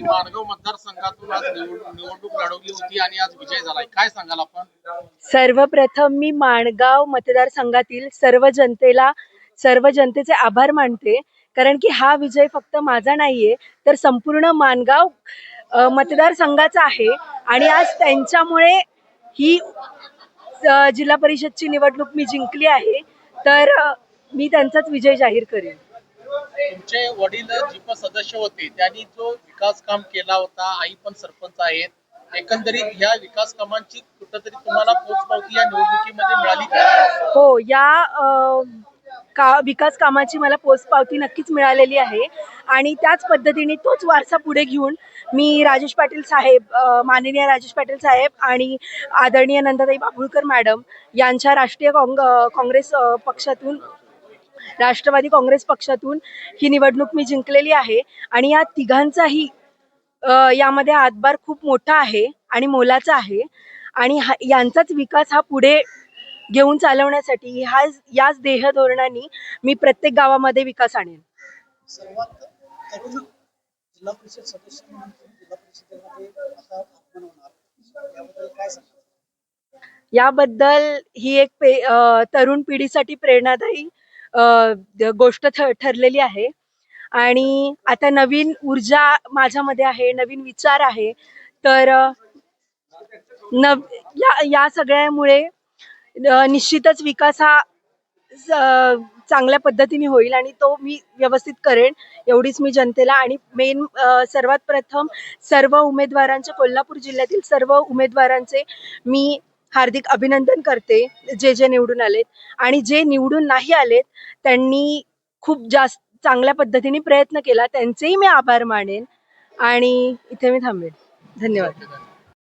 माणगाव मतदारसंघातून आज निवडणूक लढवली होती आणि आज विजय झालाय. काय सांगाल आपण? सर्वप्रथम मी माणगाव मतदारसंघातील सर्व जनतेला सर्व जनतेचे आभार मानते. कारण की हा विजय फक्त माझा नाहीये तर संपूर्ण माणगाव मतदारसंघाचा आहे. आणि आज त्यांच्यामुळे ही जिल्हा परिषदची निवडणूक मी जिंकली आहे. तर मी त्यांचाच विजय जाहीर करेन. तुमचे वडील जिप सदस्य होते त्यांनी जो विकास काम केला होता आई पण सरपंच आहेत एकंदरीत ह्या विकास कामांची कुठंतरी तुम्हाला पोचपावती या निवडणुकीमध्ये मिळाली का? हो या का विकास कामाची मला पोचपावती नक्कीच मिळालेली आहे. आणि त्याच पद्धतीने तोच वारसा पुढे घेऊन मी राजेश पाटील साहेब माननीय राजेश पाटील साहेब आणि आदरणीय नंदाताई बाभुळकर मॅडम यांच्या राष्ट्रीय काँग काँग्रेस पक्षातून राष्ट्रवादी काँग्रेस पक्षातून ही निवडणूक मी जिंकलेली आहे. आणि या तिघांचाही यामध्ये हातभार खूप मोठा आहे आणि मोलाचा आहे. आणि हा यांचाच विकास हा पुढे घेऊन चालवण्यासाठी हा याच देह धोरणांनी मी प्रत्येक गावामध्ये विकास आणेन. याबद्दल ही एक तरुण पिढीसाठी प्रेरणादायी गोष्ट ठ ठरलेली आहे. आणि आता नवीन ऊर्जा माझ्यामध्ये आहे नवीन विचार आहे. तर नव या या सगळ्यामुळे निश्चितच विकास हा चांगल्या पद्धतीने होईल आणि तो मी व्यवस्थित करेन एवढीच मी जनतेला. आणि मेन सर्वात प्रथम सर्व उमेदवारांचे कोल्हापूर जिल्ह्यातील सर्व उमेदवारांचे मी हार्दिक अभिनंदन करते जे जे निवडून आलेत. आणि जे निवडून नाही आलेत त्यांनी खूप जास्त चांगल्या पद्धतीने प्रयत्न केला. त्यांचेही मी आभार मानेन. आणि इथे मी थांबेन. धन्यवाद.